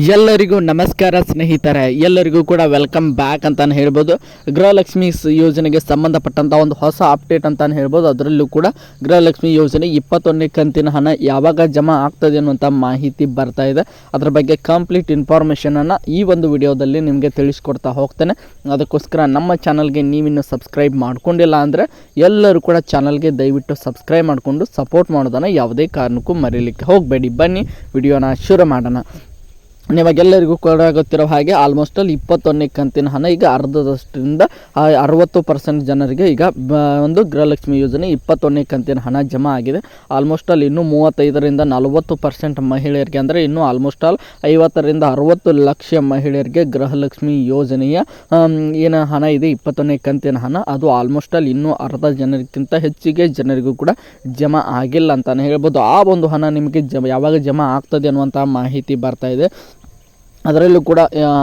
ಎಲ್ಲರಿಗೂ ನಮಸ್ಕಾರ ಸ್ನೇಹಿತರೆ, ಎಲ್ಲರಿಗೂ ಕೂಡ ವೆಲ್ಕಮ್ ಬ್ಯಾಕ್ ಅಂತ ಹೇಳ್ಬೋದು. ಗೃಹಲಕ್ಷ್ಮಿ ಯೋಜನೆಗೆ ಸಂಬಂಧಪಟ್ಟಂಥ ಒಂದು ಹೊಸ ಅಪ್ಡೇಟ್ ಅಂತ ಹೇಳ್ಬೋದು. ಅದರಲ್ಲೂ ಕೂಡ ಗೃಹಲಕ್ಷ್ಮಿ ಯೋಜನೆ ಇಪ್ಪತ್ತೊಂದನೇ ಕಂತಿನ ಹಣ ಯಾವಾಗ ಜಮಾ ಆಗ್ತದೆ ಅನ್ನುವಂಥ ಮಾಹಿತಿ ಬರ್ತಾ ಇದೆ. ಅದರ ಬಗ್ಗೆ ಕಂಪ್ಲೀಟ್ ಇನ್ಫಾರ್ಮೇಷನನ್ನು ಈ ಒಂದು ವಿಡಿಯೋದಲ್ಲಿ ನಿಮಗೆ ತಿಳಿಸ್ಕೊಡ್ತಾ ಹೋಗ್ತೇನೆ. ಅದಕ್ಕೋಸ್ಕರ ನಮ್ಮ ಚಾನಲ್ಗೆ ನೀವಿನ್ನೂ ಸಬ್ಸ್ಕ್ರೈಬ್ ಮಾಡ್ಕೊಂಡಿಲ್ಲ ಅಂದರೆ ಎಲ್ಲರೂ ಕೂಡ ಚಾನಲ್ಗೆ ದಯವಿಟ್ಟು ಸಬ್ಸ್ಕ್ರೈಬ್ ಮಾಡಿಕೊಂಡು ಸಪೋರ್ಟ್ ಮಾಡೋದನ್ನು ಯಾವುದೇ ಕಾರಣಕ್ಕೂ ಮರೀಲಿಕ್ಕೆ ಹೋಗಬೇಡಿ. ಬನ್ನಿ, ವಿಡಿಯೋನ ಶುರು ಮಾಡೋಣ. ನಿಮಗೆಲ್ಲರಿಗೂ ಕೂಡ ಗೊತ್ತಿರೋ ಹಾಗೆ ಆಲ್ಮೋಸ್ಟ್ ಅಲ್ಲಿ ಇಪ್ಪತ್ತೊಂದನೇ ಕಂತಿನ ಹಣ ಈಗ ಅರ್ಧದಷ್ಟರಿಂದ ಅರವತ್ತು ಪರ್ಸೆಂಟ್ ಜನರಿಗೆ ಈಗ ಒಂದು ಗೃಹಲಕ್ಷ್ಮಿ ಯೋಜನೆ ಇಪ್ಪತ್ತೊಂದನೇ ಕಂತಿನ ಹಣ ಜಮಾ ಆಗಿದೆ. ಆಲ್ಮೋಸ್ಟ್ ಅಲ್ಲಿ ಇನ್ನೂ ಮೂವತ್ತೈದರಿಂದ ನಲವತ್ತು ಪರ್ಸೆಂಟ್ ಮಹಿಳೆಯರಿಗೆ ಅಂದರೆ ಇನ್ನೂ ಆಲ್ಮೋಸ್ಟ್ ಆಲ್ ಐವತ್ತರಿಂದ ಅರವತ್ತು ಲಕ್ಷ ಮಹಿಳೆಯರಿಗೆ ಗೃಹಲಕ್ಷ್ಮಿ ಯೋಜನೆಯ ಏನು ಹಣ ಇದೆ, ಇಪ್ಪತ್ತೊಂದನೇ ಕಂತಿನ ಹಣ. ಅದು ಆಲ್ಮೋಸ್ಟ್ ಅಲ್ಲಿ ಇನ್ನೂ ಅರ್ಧ ಜನರಿಗಿಂತ ಹೆಚ್ಚಿಗೆ ಜನರಿಗೂ ಕೂಡ ಜಮಾ ಆಗಿಲ್ಲ ಅಂತಲೇ ಹೇಳ್ಬೋದು. ಆ ಒಂದು ಹಣ ನಿಮಗೆ ಜಮ, ಯಾವಾಗ ಜಮಾ ಆಗ್ತದೆ ಅನ್ನುವಂಥ ಮಾಹಿತಿ ಬರ್ತಾ ಇದೆ. ಅದರಲ್ಲೂ ಕೂಡ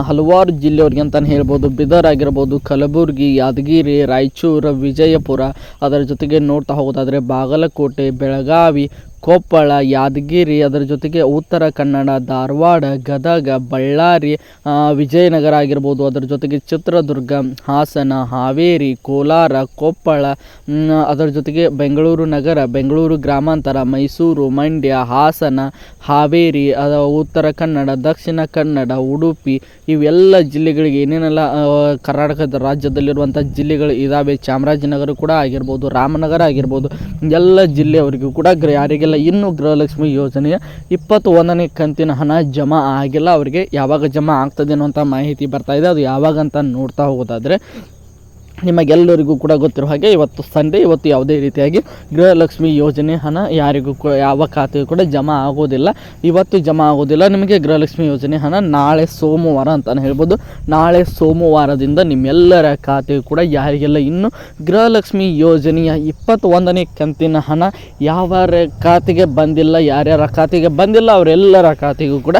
ಹಲವಾರು ಜಿಲ್ಲೆಯವ್ರಿಗೆ ಅಂತಲೇ ಹೇಳ್ಬೋದು. ಬೀದರ್ ಆಗಿರ್ಬೋದು, ಕಲಬುರಗಿ, ಯಾದಗಿರಿ, ರಾಯಚೂರು, ವಿಜಯಪುರ. ಅದರ ಜೊತೆಗೆ ನೋಡ್ತಾ ಹೋಗೋದಾದರೆ ಬಾಗಲಕೋಟೆ, ಬೆಳಗಾವಿ ಕೊಪ್ಪಳ, ಯಾದಗಿರಿ, ಅದರ ಜೊತೆಗೆ ಉತ್ತರ ಕನ್ನಡ, ಧಾರವಾಡ, ಗದಗ, ಬಳ್ಳಾರಿ ವಿಜಯನಗರ ಆಗಿರ್ಬೋದು. ಅದರ ಜೊತೆಗೆ ಚಿತ್ರದುರ್ಗ, ಹಾಸನ, ಹಾವೇರಿ, ಕೋಲಾರ, ಕೊಪ್ಪಳ ಅದರ ಜೊತೆಗೆ ಬೆಂಗಳೂರು ನಗರ, ಬೆಂಗಳೂರು ಗ್ರಾಮಾಂತರ, ಮೈಸೂರು, ಮಂಡ್ಯ, ಹಾಸನ, ಹಾವೇರಿ ಉತ್ತರ ಕನ್ನಡ, ದಕ್ಷಿಣ ಕನ್ನಡ, ಉಡುಪಿ ಇವೆಲ್ಲ ಜಿಲ್ಲೆಗಳಿಗೆ ಏನೇನೆಲ್ಲ ಕರ್ನಾಟಕದ ರಾಜ್ಯದಲ್ಲಿರುವಂಥ ಜಿಲ್ಲೆಗಳು ಇದ್ದಾವೆ ಚಾಮರಾಜನಗರ ಕೂಡ ಆಗಿರ್ಬೋದು, ರಾಮನಗರ ಆಗಿರ್ಬೋದು, ಎಲ್ಲ ಜಿಲ್ಲೆಯವರಿಗೂ ಕೂಡ ಗ್ರ ಯಾರಿಗೆಲ್ಲ ಇನ್ನೂ ಗೃಹಲಕ್ಷ್ಮಿ ಯೋಜನೆಯ ಇಪ್ಪತ್ತು ಒಂದನೇ ಕಂತಿನ ಹಣ ಜಮಾ ಆಗಿಲ್ಲ. ಅವರಿಗೆ ಯಾವಾಗ ಜಮಾ ಆಗ್ತದೆ ಅನ್ನುವಂಥ ಮಾಹಿತಿ ಬರ್ತಾ ಇದೆ. ಅದು ಯಾವಾಗ ಅಂತ ನೋಡ್ತಾ ಹೋಗೋದಾದರೆ ನಿಮಗೆಲ್ಲರಿಗೂ ಕೂಡ ಗೊತ್ತಿರೋ ಹಾಗೆ ಇವತ್ತು ಸಂಡೇ ಇವತ್ತು ಯಾವುದೇ ರೀತಿಯಾಗಿ ಗೃಹಲಕ್ಷ್ಮಿ ಯೋಜನೆ ಹಣ ಯಾರಿಗೂ ಕೂಡ ಯಾವ ಖಾತೆಗೂ ಕೂಡ ಜಮಾ ಆಗೋದಿಲ್ಲ. ಇವತ್ತು ಜಮಾ ಆಗೋದಿಲ್ಲ. ನಿಮಗೆ ಗೃಹಲಕ್ಷ್ಮಿ ಯೋಜನೆ ಹಣ ನಾಳೆ ಸೋಮವಾರ ಅಂತಲೇ ಹೇಳ್ಬೋದು. ನಾಳೆ ಸೋಮವಾರದಿಂದ ನಿಮ್ಮೆಲ್ಲರ ಖಾತೆಗೂ ಕೂಡ ಯಾರಿಗೆಲ್ಲ ಇನ್ನು ಗೃಹಲಕ್ಷ್ಮಿ ಯೋಜನೆಯ ಇಪ್ಪತ್ತೊಂದನೇ ಕಂತಿನ ಹಣ ಯಾವ್ಯಾರ ಖಾತೆಗೆ ಬಂದಿಲ್ಲ, ಯಾರ್ಯಾರ ಖಾತೆಗೆ ಬಂದಿಲ್ಲ, ಅವರೆಲ್ಲರ ಖಾತೆಗೂ ಕೂಡ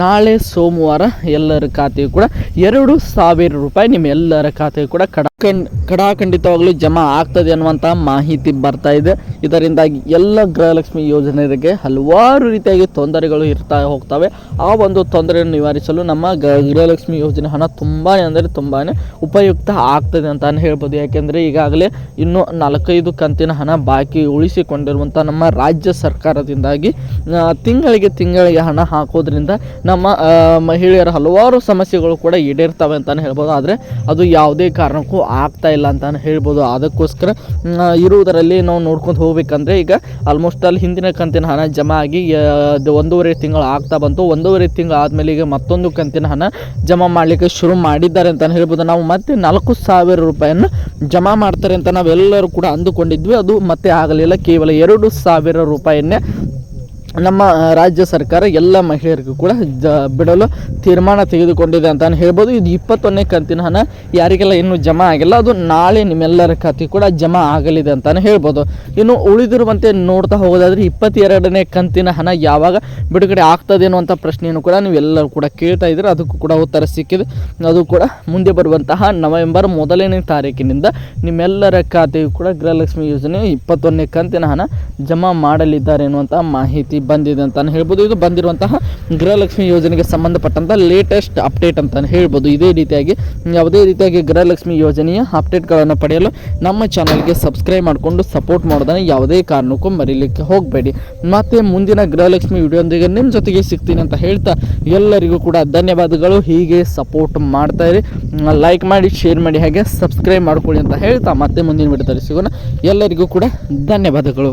ನಾಳೆ ಸೋಮವಾರ ಎಲ್ಲರ ಖಾತೆಗೂ ಕೂಡ ಎರಡು ಸಾವಿರ ರೂಪಾಯಿ ನಿಮ್ಮೆಲ್ಲರ ಖಾತೆಗೂ ಕೂಡ ಕಡ ಖಂಡ್ ಕಡಾಖಂಡಿತವಾಗಲೂ ಜಮಾ ಆಗ್ತದೆ ಅನ್ನುವಂಥ ಮಾಹಿತಿ ಬರ್ತಾ ಇದೆ. ಇದರಿಂದಾಗಿ ಎಲ್ಲ ಗೃಹಲಕ್ಷ್ಮಿ ಯೋಜನೆಗೆ ಹಲವಾರು ರೀತಿಯಾಗಿ ತೊಂದರೆಗಳು ಇರ್ತಾ ಹೋಗ್ತವೆ. ಆ ಒಂದು ತೊಂದರೆಯನ್ನು ನಿವಾರಿಸಲು ನಮ್ಮ ಗೃಹಲಕ್ಷ್ಮಿ ಯೋಜನೆ ಹಣ ತುಂಬಾ ಅಂದರೆ ತುಂಬಾ ಉಪಯುಕ್ತ ಆಗ್ತದೆ ಅಂತ ಹೇಳ್ಬೋದು. ಯಾಕೆಂದರೆ ಈಗಾಗಲೇ ಇನ್ನೂ ನಾಲ್ಕೈದು ಕಂತಿನ ಹಣ ಬಾಕಿ ಉಳಿಸಿಕೊಂಡಿರುವಂಥ ನಮ್ಮ ರಾಜ್ಯ ಸರ್ಕಾರದಿಂದಾಗಿ ತಿಂಗಳಿಗೆ ತಿಂಗಳಿಗೆ ಹಣ ಹಾಕೋದ್ರಿಂದ ನಮ್ಮ ಮಹಿಳೆಯರ ಹಲವಾರು ಸಮಸ್ಯೆಗಳು ಕೂಡ ಈಡೇರ್ತವೆ ಅಂತಲೇ ಹೇಳ್ಬೋದು. ಆದರೆ ಅದು ಯಾವುದೇ ಕಾರಣಕ್ಕೂ ಆಗ್ತಾ ಇಲ್ಲ ಅಂತ ಹೇಳ್ಬೋದು. ಅದಕ್ಕೋಸ್ಕರ ಇರುವುದರಲ್ಲಿ ನಾವು ನೋಡ್ಕೊಂಡು ಹೋಗ್ಬೇಕಂದ್ರೆ ಈಗ ಆಲ್ಮೋಸ್ಟ್ ಅಲ್ಲಿ ಹಿಂದಿನ ಕಂತಿನ ಹಣ ಜಮಾ ಆಗಿ ಒಂದೂವರೆ ತಿಂಗಳು ಆಗ್ತಾ ಬಂತು. ಒಂದೂವರೆ ತಿಂಗಳು ಆದಮೇಲೆ ಈಗ ಮತ್ತೊಂದು ಕಂತಿನ ಹಣ ಜಮಾ ಮಾಡಲಿಕ್ಕೆ ಶುರು ಮಾಡಿದ್ದಾರೆ ಅಂತ ಹೇಳ್ಬೋದು. ನಾವು ಮತ್ತೆ ನಾಲ್ಕು ಸಾವಿರ ರೂಪಾಯಿಯನ್ನು ಜಮಾ ಮಾಡ್ತಾರೆ ಅಂತ ನಾವೆಲ್ಲರೂ ಕೂಡ ಅಂದುಕೊಂಡಿದ್ವಿ. ಅದು ಮತ್ತೆ ಆಗಲಿಲ್ಲ. ಕೇವಲ ಎರಡು ಸಾವಿರ ರೂಪಾಯಿಯನ್ನೇ ನಮ್ಮ ರಾಜ್ಯ ಸರ್ಕಾರ ಎಲ್ಲ ಮಹಿಳೆಯರಿಗೂ ಕೂಡ ಜ, ಬಿಡಲು ತೀರ್ಮಾನ ತೆಗೆದುಕೊಂಡಿದೆ ಅಂತಲೇ ಹೇಳ್ಬೋದು. ಇದು ಇಪ್ಪತ್ತೊಂದನೇ ಕಂತಿನ ಹಣ. ಯಾರಿಗೆಲ್ಲ ಇನ್ನೂ ಜಮಾ ಆಗಿಲ್ಲ, ಅದು ನಾಳೆ ನಿಮ್ಮೆಲ್ಲರ ಖಾತೆ ಕೂಡ ಜಮಾ ಆಗಲಿದೆ ಅಂತಲೇ ಹೇಳ್ಬೋದು. ಇನ್ನು ಉಳಿದಿರುವಂತೆ ನೋಡ್ತಾ ಹೋಗೋದಾದ್ರೆ ಇಪ್ಪತ್ತೆರಡನೇ ಕಂತಿನ ಹಣ ಯಾವಾಗ ಬಿಡುಗಡೆ ಆಗ್ತದೆ ಅನ್ನುವಂಥ ಪ್ರಶ್ನೆಯನ್ನು ಕೂಡ ನೀವೆಲ್ಲರೂ ಕೂಡ ಕೇಳ್ತಾ ಇದ್ದೀರ. ಅದಕ್ಕೂ ಕೂಡ ಉತ್ತರ ಸಿಕ್ಕಿದೆ. ಅದು ಕೂಡ ಮುಂದೆ ಬರುವಂತಹ ನವೆಂಬರ್ ಮೊದಲನೇ ತಾರೀಕಿನಿಂದ ನಿಮ್ಮೆಲ್ಲರ ಖಾತೆಯು ಕೂಡ ಗೃಹಲಕ್ಷ್ಮಿ ಯೋಜನೆ ಇಪ್ಪತ್ತೊಂದನೇ ಕಂತಿನ ಹಣ ಜಮಾ ಮಾಡಲಿದ್ದಾರೆ ಎನ್ನುವಂಥ ಮಾಹಿತಿ ಬಂದಿದೆ ಅಂತಾನೆ ಹೇಳ್ಬೋದು. ಇದು ಬಂದಿರುವಂತಹ ಗೃಹಲಕ್ಷ್ಮಿ ಯೋಜನೆಗೆ ಸಂಬಂಧಪಟ್ಟಂಥ ಲೇಟೆಸ್ಟ್ ಅಪ್ಡೇಟ್ ಅಂತಾನೆ ಹೇಳ್ಬೋದು. ಇದೇ ರೀತಿಯಾಗಿ ಯಾವುದೇ ರೀತಿಯಾಗಿ ಗೃಹಲಕ್ಷ್ಮಿ ಯೋಜನೆಯ ಅಪ್ಡೇಟ್ಗಳನ್ನು ಪಡೆಯಲು ನಮ್ಮ ಚಾನಲ್ಗೆ ಸಬ್ಸ್ಕ್ರೈಬ್ ಮಾಡಿಕೊಂಡು ಸಪೋರ್ಟ್ ಮಾಡೋದನ್ನು ಯಾವುದೇ ಕಾರಣಕ್ಕೂ ಮರೀಲಿಕ್ಕೆ ಹೋಗಬೇಡಿ. ಮತ್ತೆ ಮುಂದಿನ ಗೃಹಲಕ್ಷ್ಮಿ ವಿಡಿಯೋದೊಂದಿಗೆ ನಿಮ್ಮ ಜೊತೆಗೆ ಸಿಗ್ತೀನಿ ಅಂತ ಹೇಳ್ತಾ ಎಲ್ಲರಿಗೂ ಕೂಡ ಧನ್ಯವಾದಗಳು. ಹೀಗೆ ಸಪೋರ್ಟ್ ಮಾಡ್ತಾ ಇರಿ. ಲೈಕ್ ಮಾಡಿ ಶೇರ್ ಮಾಡಿ, ಹಾಗೆ ಸಬ್ಸ್ಕ್ರೈಬ್ ಮಾಡ್ಕೊಳ್ಳಿ ಅಂತ ಹೇಳ್ತಾ ಮತ್ತೆ ಮುಂದಿನ ವಿಡಿಯೋದಲ್ಲಿ ಸಿಗೋಣ. ಎಲ್ಲರಿಗೂ ಕೂಡ ಧನ್ಯವಾದಗಳು.